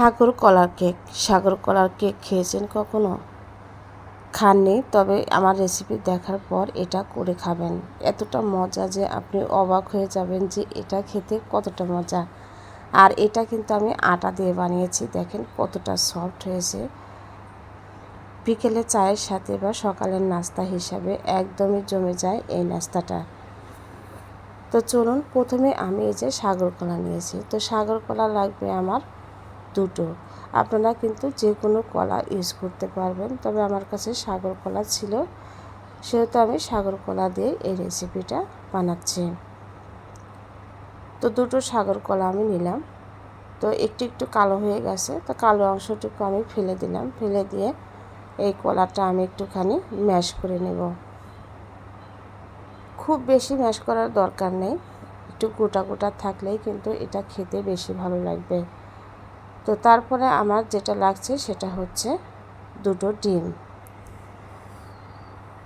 সাগর কলার cake. সাগর কলার cake খেয়েছেন কখনো? খাননি, তবে আমার রেসিপি দেখার পর এটা করে খাবেন। এতটা মজা যে আপনি অবাক হয়ে যাবেন যে এটা খেতে কতটা মজা। আর এটা কিন্তু আমি আটা দিয়ে বানিয়েছি, দেখেন কতটা সফট হয়েছে। বিকেলে চায়ের সাথে বা সকালের নাস্তা হিসাবে একদমই জমে যায় এই নাস্তাটা। তো চলুন, প্রথমে আমি এই যে সাগর কলা নিয়েছি। তো সাগর কলা লাগবে আমার দুটো। আপনারা কিন্তু যে কোনো কলা ইউজ করতে পারবেন। তবে আমার কাছে সাগর কলা ছিল, সেহেতু আমি সাগর কলা দিয়ে এই রেসিপিটা বানাচ্ছি। তো দুটো সাগর কলা আমি নিলাম। তো একটু একটু কালো হয়ে গেছে, তো কালো অংশটুকু আমি ফেলে দিলাম। ফেলে দিয়ে এই কলাটা আমি একটুখানি ম্যাশ করে নেব। খুব বেশি ম্যাশ করার দরকার নেই। একটু গোটা গোটা থাকলেই কিন্তু এটা খেতে বেশি ভালো লাগবে। তো তারপরে আমার যেটা লাগছে সেটা হচ্ছে দুটো ডিম।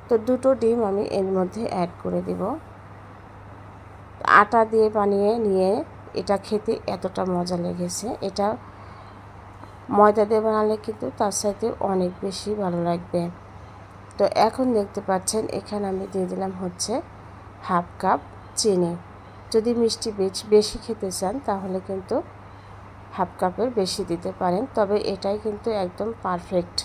তো দুটো ডিম আমি এর মধ্যে অ্যাড করে দেব। আটা দিয়ে বানিয়ে নিয়ে এটা খেতে এতটা মজা লেগেছে। এটা ময়দা দিয়ে বানালে কিন্তু তার সাথে অনেক বেশি ভালো লাগবে। তো এখন দেখতে পাচ্ছেন এখানে আমি দিয়ে দিলাম হচ্ছে হাফ কাপ চিনি। যদি মিষ্টি বেশি খেতে চান তাহলে কিন্তু হাফ কাপের বেশি দিতে পারেন, তবে এটাই কিন্তু একদম পারফেক্ট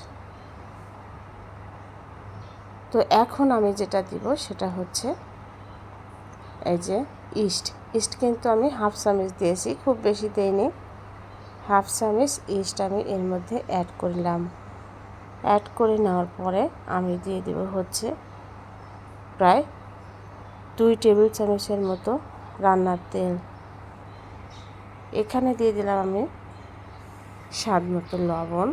তো এখন আমি যেটা দিব সেটা হচ্ছে এই যে ইস্ট ইস্ট কিন্তু আমি হাফ চামচ দিয়েছি, খুব বেশি দেইনি। হাফ চামচ ইস্ট আমি এর মধ্যে অ্যাড করলাম। অ্যাড করে নেওয়ার পরে আমি দিয়ে দেব হচ্ছে প্রায় দুই টেবিল চামচের মতো রান্নার তেল। এখানে দিয়ে দিলাম আমি স্বাদ মতো লবণ।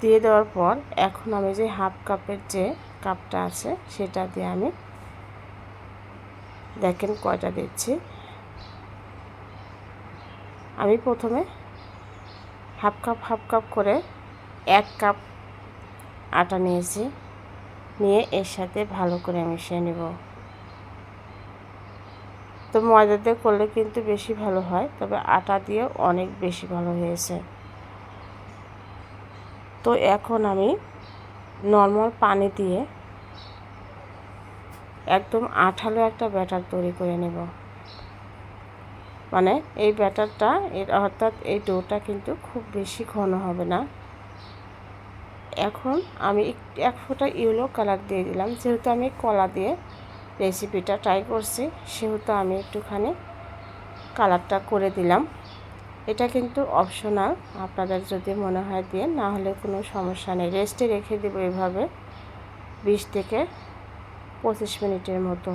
দিয়ে দেওয়ার পর এখন আমি যে হাফ কাপের যে কাপটা আছে সেটা দিয়ে আমি দেখেন কয়টা দিচ্ছি। আমি প্রথমে হাফ কাপ হাফ কাপ করে এক কাপ আটা নিয়েছি। নিয়ে এর সাথে ভালো করে মিশিয়ে নেব। তো ময়দা দিয়ে করলে কিন্তু বেশি ভালো হয়, তবে আটা দিয়ে অনেক বেশি ভালো হয়েছে। তো এখন আমি নর্মাল পানি দিয়ে একদম আঠালো একটা ব্যাটার তৈরি করে নেব। মানে এই ব্যাটারটা, এর অর্থাৎ এই ডোটা কিন্তু খুব বেশি ঘন হবে না। এখন আমি এক ফোঁটা ইয়েলো কালার দিয়ে দিলাম, যেহেতু আমি কলা দিয়ে রেসিপিটা ট্রাই করছি, সেহেতু আমি একটুখানি কালারটা করে দিলাম। এটা কিন্তু অপশনাল আপনাদের যদি মনে হয় দিয়ে, না হলে কোনো সমস্যা নেই। রেস্টে রেখে দেবো এভাবে বিশ থেকে পঁচিশ মিনিটের মতো।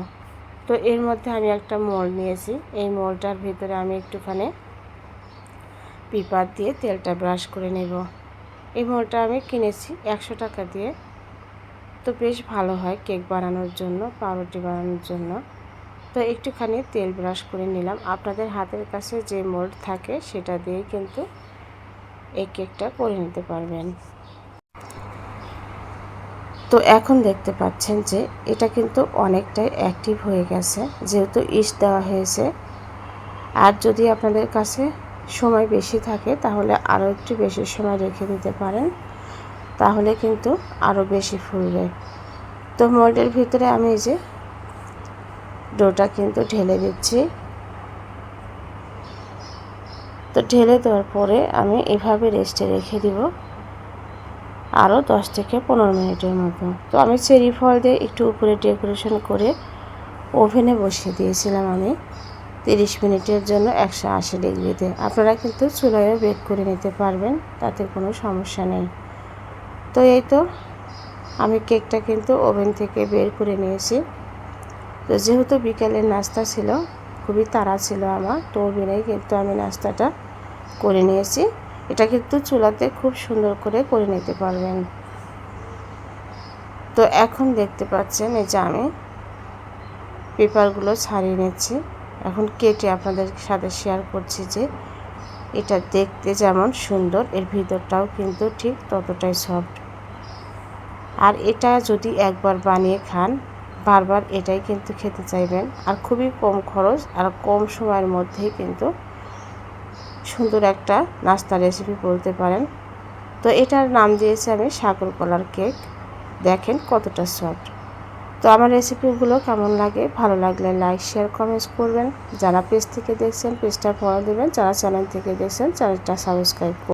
তো এর মধ্যে আমি একটা মোল নিয়েছি। এই মোলটার ভিতরে আমি একটুখানি পিপার দিয়ে তেলটা ব্রাশ করে নেব। এই মোলটা আমি কিনেছি একশো টাকা দিয়ে। তো বেশ ভালো হয় কেক বানানোর জন্য, পাউরুটি বানানোর জন্য। তো একটুখানি তেল ব্রাশ করে নিলাম। আপনাদের হাতের কাছে যে মোল্ড থাকে সেটা দিয়ে কিন্তু এই কেকটা করে নিতে পারবেন। তো এখন দেখতে পাচ্ছেন যে এটা কিন্তু অনেকটাই অ্যাক্টিভ হয়ে গেছে, যেহেতু ইস্ট দেওয়া হয়েছে। আর যদি আপনাদের কাছে সময় বেশি থাকে তাহলে আরও একটু বেশি সময় রেখে দিতে পারেন। তাহলে কিন্তু আরও বেশি ফুলবে। তো মোল্ডের ভিতরে আমি যে ডোটা কিন্তু ঢেলে দিচ্ছি। তো ঢেলে দেওয়ার পরে আমি এভাবে রেস্টে রেখে দিব আরও দশ থেকে পনেরো মিনিটের মতো। তো আমি চেরি ফল দিয়ে একটু উপরে ডেকোরেশন করে ওভেনে বসিয়ে দিয়েছিলাম আমি তিরিশ মিনিটের জন্য একশো আশি ডিগ্রিতে। আপনারা কিন্তু চুলায়ও বেক করে নিতে পারবেন, তাতে কোনো সমস্যা নেই। তো এই তো, আমি কেকটা কিন্তু ওভেন থেকে বের করে নিয়েছি। তো যেহেতু বিকেলের নাস্তা ছিল, খুবই তাড়া ছিল আমার, তো ওভেনেই কিন্তু আমি নাস্তাটা করে নিয়েছি। এটা কিন্তু চুলাতে খুব সুন্দর করে করে নিতে পারবেন। তো এখন দেখতে পাচ্ছেন, এই যে আমি পেপারগুলো ছাড়িয়ে নিচ্ছি। এখন কেটে আপনাদের সাথে শেয়ার করছি যে এটা দেখতে যেমন সুন্দর, এর ভিতরটাও কিন্তু ঠিক ততটাই সফট। আর এটা যদি একবার বানিয়ে খান, বারবার এটাই কিন্তু খেতে চাইবেন। আর খুবই কম খরচ আর কম সময়ের মধ্যেই কিন্তু সুন্দর একটা নাস্তা রেসিপি বলতে পারেন। তো এটার নাম দিয়েছি আমি সাগর কলার কেক। দেখেন কতটা সফট তো আমার রেসিপিগুলো কেমন লাগে? ভালো লাগলে লাইক শেয়ার কমেন্টস করবেন। যারা পেজ থেকে দেখছেন পেজটা ফলো দেবেন। যারা চ্যানেল থেকে দেখছেন চ্যানেলটা সাবস্ক্রাইব